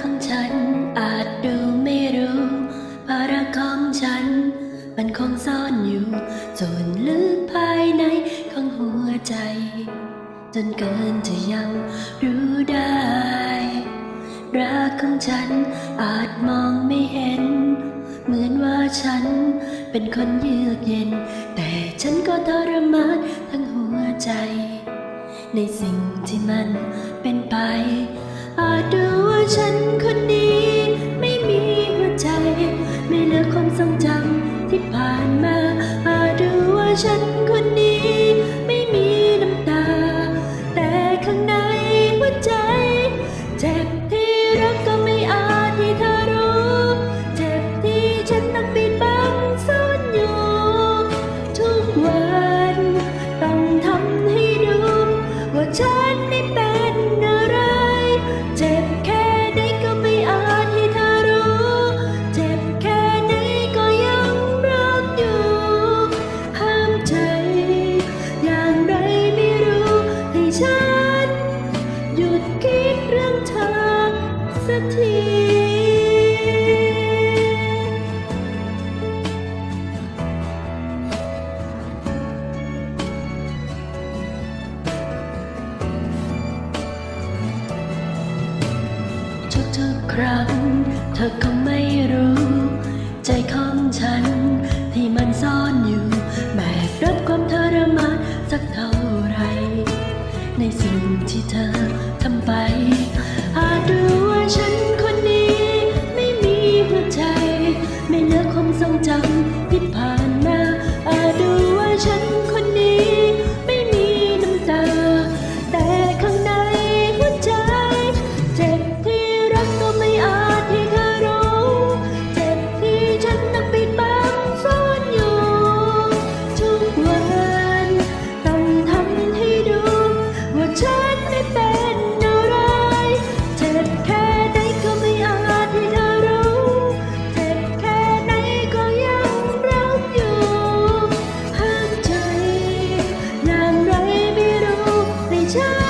ของฉันอาจดูไม่รู้ภาระของฉัน มันคงซ่อนอยู่ส่วนลึกภายในของหัวใจ จนเกินจะยังรู้ได้รักของฉันอาจมองไม่เห็น เหมือนว่าฉันเป็นคนเยือกเย็น แต่ฉันก็ทรมานทั้งหัวใจ ในสิ่งที่มันเป็นไป อาจดูว่าฉันคนนี้ ไม่มีหัวใจ ไม่เหลือความทรงจำที่ผ่านมาอาจดูว่าฉัน สักทีทุกๆครั้ง เธอคงไม่รู้ ใจของฉันที่มันซ่อนอยู่ แบกรับความทรมานสักเท่าไร ในสิ่งที่เธอ time.